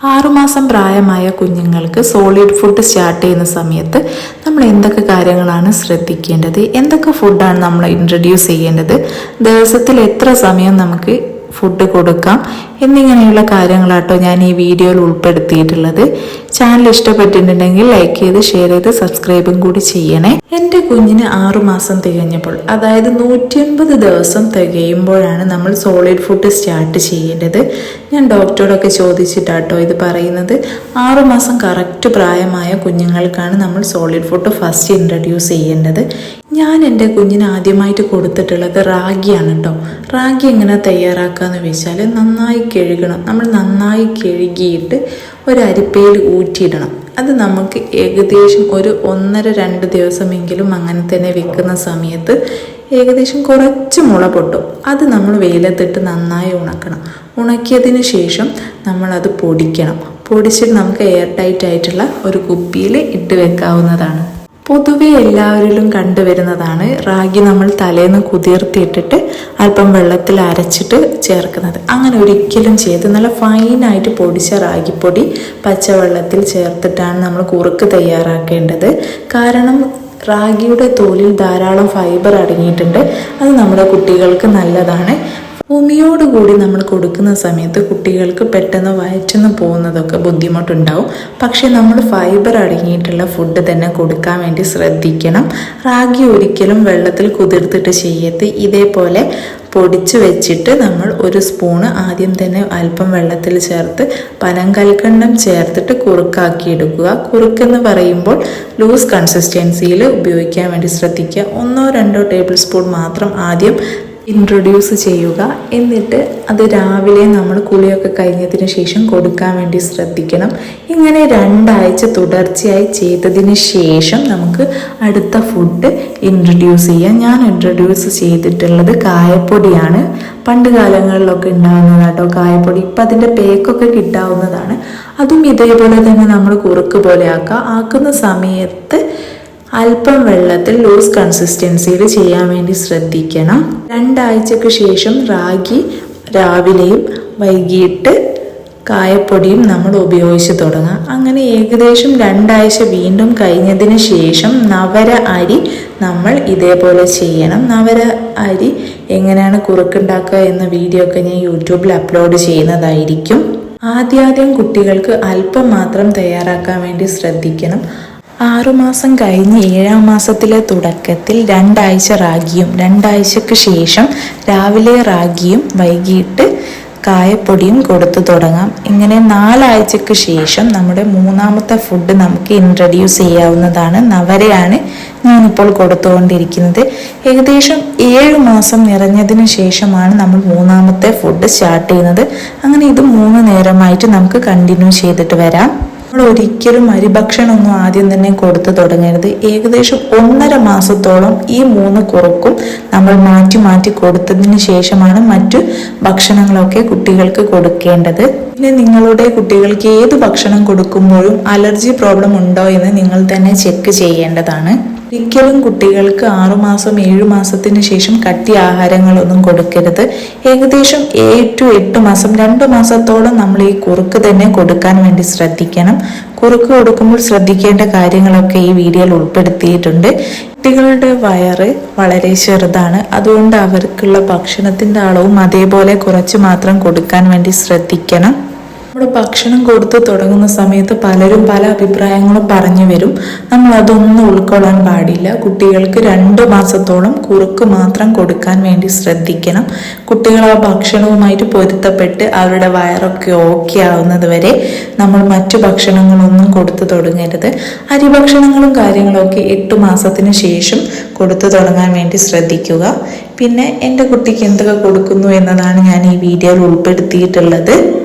ആറുമാസം പ്രായമായ കുഞ്ഞുങ്ങൾക്ക് സോളിഡ് ഫുഡ് സ്റ്റാർട്ട് ചെയ്യുന്ന സമയത്ത് നമ്മൾ എന്തൊക്കെ കാര്യങ്ങളാണ് ശ്രദ്ധിക്കേണ്ടത്? എന്തൊക്കെ ഫുഡാണ് നമ്മൾ ഇൻട്രൊഡ്യൂസ് ചെയ്യേണ്ടത്? ദിവസത്തിൽ എത്ര സമയം നമുക്ക് ഫുഡ് കൊടുക്കാം. എന്നിങ്ങനെയുള്ള കാര്യങ്ങളാട്ടോ ഞാൻ ഈ വീഡിയോയിൽ ഉൾപ്പെടുത്തിയിട്ടുള്ളത്. ചാനൽ ഇഷ്ടപ്പെട്ടിട്ടുണ്ടെങ്കിൽ ലൈക്ക് ചെയ്ത് ഷെയർ ചെയ്ത് സബ്സ്ക്രൈബും കൂടി ചെയ്യണേ. എന്റെ കുഞ്ഞിന് ആറുമാസം തികഞ്ഞപ്പോൾ അതായത് നൂറ്റിയൻപത് ദിവസം തികയുമ്പോഴാണ് നമ്മൾ സോളിഡ് ഫുഡ് സ്റ്റാർട്ട് ചെയ്യേണ്ടത്. ഞാൻ ഡോക്ടറോടൊക്കെ ചോദിച്ചിട്ടാട്ടോ ഇത് പറയുന്നത്. ആറുമാസം കറക്റ്റ് പ്രായമായ കുഞ്ഞുങ്ങൾക്കാണ് നമ്മൾ സോളിഡ് ഫുഡ് ഫസ്റ്റ് ഇൻട്രൊഡ്യൂസ് ചെയ്യേണ്ടത്. ഞാൻ എന്റെ കുഞ്ഞിന് ആദ്യമായിട്ട് കൊടുത്തിട്ടുള്ളത് റാഗിയാണ് കേട്ടോ റാഗി എങ്ങനെ തയ്യാറാക്കാന്ന് വെച്ചാൽ നന്നായി കഴുകണം. നമ്മൾ നന്നായി കഴുകിയിട്ട് ഒരു അരിപ്പയിൽ ഊറ്റിയിടണം. അത് നമുക്ക് ഏകദേശം ഒരു ഒന്നര രണ്ട് ദിവസമെങ്കിലും അങ്ങനെ തന്നെ വെക്കുന്ന സമയത്ത് ഏകദേശം കുറച്ച് മുള പൊട്ടും. അത് നമ്മൾ വെയിലത്തിട്ട് നന്നായി ഉണക്കണം. ഉണക്കിയതിന് ശേഷം നമ്മളത് പൊടിക്കണം. പൊടിച്ചിട്ട് നമുക്ക് എയർ ടൈറ്റ് ആയിട്ടുള്ള ഒരു കുപ്പിയിൽ ഇട്ട് വെക്കാവുന്നതാണ്. പൊതുവെ എല്ലാവരിലും കണ്ടുവരുന്നതാണ് റാഗി നമ്മൾ തലേന്ന് കുതിർത്തിയിട്ടിട്ട് അല്പം വെള്ളത്തിൽ അരച്ചിട്ട് ചേർക്കുന്നത്. അങ്ങനെ ഒരിക്കലും ചെയ്ത് നല്ല ഫൈനായിട്ട് പൊടിച്ച റാഗിപ്പൊടി പച്ചവെള്ളത്തിൽ ചേർത്തിട്ടാണ് നമ്മൾ കുറുക്ക് തയ്യാറാക്കേണ്ടത്. കാരണം റാഗിയുടെ തോലിൽ ധാരാളം ഫൈബർ അടങ്ങിയിട്ടുണ്ട്. അത് നമ്മുടെ കുട്ടികൾക്ക് നല്ലതാണ്. ഭൂമിയോടുകൂടി നമ്മൾ കൊടുക്കുന്ന സമയത്ത് കുട്ടികൾക്ക് പെട്ടെന്ന് വയറ്റുന്നു പോകുന്നതൊക്കെ ബുദ്ധിമുട്ടുണ്ടാവും. പക്ഷേ നമ്മൾ ഫൈബർ അടങ്ങിയിട്ടുള്ള ഫുഡ് തന്നെ കൊടുക്കാൻ വേണ്ടി ശ്രദ്ധിക്കണം. റാഗി ഒരിക്കലും വെള്ളത്തിൽ കുതിർത്തിട്ട് ചെയ്യരുത്. ഇതേപോലെ പൊടിച്ച് വെച്ചിട്ട് നമ്മൾ ഒരു സ്പൂണ് ആദ്യം തന്നെ അല്പം വെള്ളത്തിൽ ചേർത്ത് പനം പനങ്കൽക്കണ്ണം ചേർത്തിട്ട് കുറുക്കാക്കി എടുക്കുക കുറുക്കെന്ന് പറയുമ്പോൾ ലൂസ് കൺസിസ്റ്റൻസിയിൽ ഉപയോഗിക്കാൻ വേണ്ടി ശ്രദ്ധിക്കുക. ഒന്നോ രണ്ടോ ടേബിൾ സ്പൂൺ മാത്രം ആദ്യം ഇൻട്രൊഡ്യൂസ് ചെയ്യുക. എന്നിട്ട് അത് രാവിലെ നമ്മൾ കുളിയൊക്കെ കഴിഞ്ഞതിന് ശേഷം കൊടുക്കാൻ വേണ്ടി ശ്രദ്ധിക്കണം. ഇങ്ങനെ രണ്ടാഴ്ച തുടർച്ചയായി ചെയ്തതിന് ശേഷം നമുക്ക് അടുത്ത ഫുഡ് ഇൻട്രൊഡ്യൂസ് ചെയ്യാം. ഞാൻ ഇൻട്രൊഡ്യൂസ് ചെയ്തിട്ടുള്ളത് കായപ്പൊടിയാണ്. പണ്ട് കാലങ്ങളിലൊക്കെ ഉണ്ടാകുന്നതാണ് കേട്ടോ കായപ്പൊടി. ഇപ്പം അതിന്റെ പേക്കൊക്കെ കിട്ടാവുന്നതാണ്. അതും ഇതേപോലെ തന്നെ നമ്മൾ കുറുക്ക് പോലെ ആക്കുക ആക്കുന്ന സമയത്ത് അല്പം വെള്ളത്തിൽ ലൂസ് കൺസിസ്റ്റൻസിയിൽ ചെയ്യാൻ വേണ്ടി ശ്രദ്ധിക്കണം. രണ്ടാഴ്ചക്ക് ശേഷം റാഗി രാവിലെയും വൈകിട്ട് കായപ്പൊടിയും നമ്മൾ ഉപയോഗിച്ച് തുടങ്ങാം. അങ്ങനെ ഏകദേശം രണ്ടാഴ്ച വീണ്ടും കഴിഞ്ഞതിന് ശേഷം നവര അരി നമ്മൾ ഇതേപോലെ ചെയ്യണം. നവര അരി എങ്ങനെയാണ് കുറുക്കുണ്ടാക്കുക എന്ന വീഡിയോ ഒക്കെ ഞാൻ യൂട്യൂബിൽ അപ്ലോഡ് ചെയ്യുന്നതായിരിക്കും. ആദ്യാദ്യം കുട്ടികൾക്ക് അല്പം മാത്രം തയ്യാറാക്കാൻ വേണ്ടി ശ്രദ്ധിക്കണം. ആറുമാസം കഴിഞ്ഞ് ഏഴാം മാസത്തിലെ തുടക്കത്തിൽ രണ്ടാഴ്ച റാഗിയും രണ്ടാഴ്ചക്ക് ശേഷം രാവിലെ റാഗിയും വൈകിട്ട് കായപ്പൊടിയും കൊടുത്തു തുടങ്ങാം. ഇങ്ങനെ നാലാഴ്ചക്ക് ശേഷം നമ്മുടെ മൂന്നാമത്തെ ഫുഡ് നമുക്ക് ഇൻട്രൊഡ്യൂസ് ചെയ്യാവുന്നതാണ്. നവരയാണ് ഞാനിപ്പോൾ കൊടുത്തുകൊണ്ടിരിക്കുന്നത്. ഏകദേശം ഏഴ് മാസം നിറഞ്ഞതിന് ശേഷമാണ് നമ്മൾ മൂന്നാമത്തെ ഫുഡ് സ്റ്റാർട്ട് ചെയ്യുന്നത്. അങ്ങനെ ഇത് മൂന്ന് നേരമായിട്ട് നമുക്ക് കണ്ടിന്യൂ ചെയ്തിട്ട് വരാം. നമ്മൾ ഒരിക്കലും അരിഭക്ഷണമൊന്നും ആദ്യം തന്നെ കൊടുത്തു തുടങ്ങരുത്. ഏകദേശം ഒന്നര മാസത്തോളം ഈ മൂന്ന് കുറക്കും നമ്മൾ മാറ്റി മാറ്റി കൊടുത്തതിന് ശേഷമാണ് മറ്റു ഭക്ഷണങ്ങളൊക്കെ കുട്ടികൾക്ക് കൊടുക്കേണ്ടത്. പിന്നെ നിങ്ങളുടെ കുട്ടികൾക്ക് ഏത് ഭക്ഷണം കൊടുക്കുമ്പോഴും അലർജി പ്രോബ്ലം ഉണ്ടോ എന്ന് നിങ്ങൾ തന്നെ ചെക്ക് ചെയ്യേണ്ടതാണ്. ഒരിക്കലും കുട്ടികൾക്ക് ആറുമാസം ഏഴു മാസത്തിന് ശേഷം കട്ടി ആഹാരങ്ങളൊന്നും കൊടുക്കരുത്. ഏകദേശം ഏഴ് ടു എട്ട് മാസം രണ്ട് മാസത്തോളം നമ്മൾ ഈ കുറുക്ക് തന്നെ കൊടുക്കാൻ വേണ്ടി ശ്രദ്ധിക്കണം. കുറുക്ക് കൊടുക്കുമ്പോൾ ശ്രദ്ധിക്കേണ്ട കാര്യങ്ങളൊക്കെ ഈ വീഡിയോയിൽ ഉൾപ്പെടുത്തിയിട്ടുണ്ട്. കുട്ടികളുടെ വയറ് വളരെ ചെറുതാണ്. അതുകൊണ്ട് അവർക്കുള്ള ഭക്ഷണത്തിന്റെ അളവും അതേപോലെ കുറച്ച് മാത്രം കൊടുക്കാൻ വേണ്ടി ശ്രദ്ധിക്കണം. ഭക്ഷണം കൊടുത്ത് തുടങ്ങുന്ന സമയത്ത് പലരും പല അഭിപ്രായങ്ങളും പറഞ്ഞു വരും. നമ്മൾ അതൊന്നും ഉൾക്കൊള്ളാൻ പാടില്ല. കുട്ടികൾക്ക് രണ്ട് മാസത്തോളം കുറുക്ക് മാത്രം കൊടുക്കാൻ വേണ്ടി ശ്രദ്ധിക്കണം. കുട്ടികൾ ആ ഭക്ഷണവുമായിട്ട് പൊരുത്തപ്പെട്ട് അവരുടെ വയറൊക്കെ ഓക്കെ ആവുന്നത് വരെ നമ്മൾ മറ്റു ഭക്ഷണങ്ങളൊന്നും കൊടുത്തു തുടങ്ങരുത്. അരി ഭക്ഷണങ്ങളും കാര്യങ്ങളൊക്കെ എട്ട് മാസത്തിന് ശേഷം കൊടുത്തു തുടങ്ങാൻ വേണ്ടി ശ്രദ്ധിക്കുക. പിന്നെ എന്റെ കുട്ടിക്ക് എന്തൊക്കെ കൊടുക്കുന്നു എന്നതാണ് ഞാൻ ഈ വീഡിയോയിൽ ഉൾപ്പെടുത്തിയിട്ടുള്ളത്.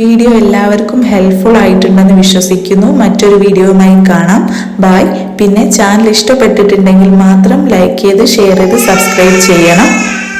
വീഡിയോ എല്ലാവർക്കും ഹെൽപ്ഫുൾ ആയിട്ടുണ്ടെന്ന് വിശ്വസിക്കുന്നു. മറ്റൊരു വീഡിയോയുമായി കാണാം. ബായ് പിന്നെ ചാനൽ ഇഷ്ടപ്പെട്ടിട്ടുണ്ടെങ്കിൽ മാത്രം ലൈക്ക് ചെയ്ത് ഷെയർ ചെയ്ത് സബ്സ്ക്രൈബ് ചെയ്യണം.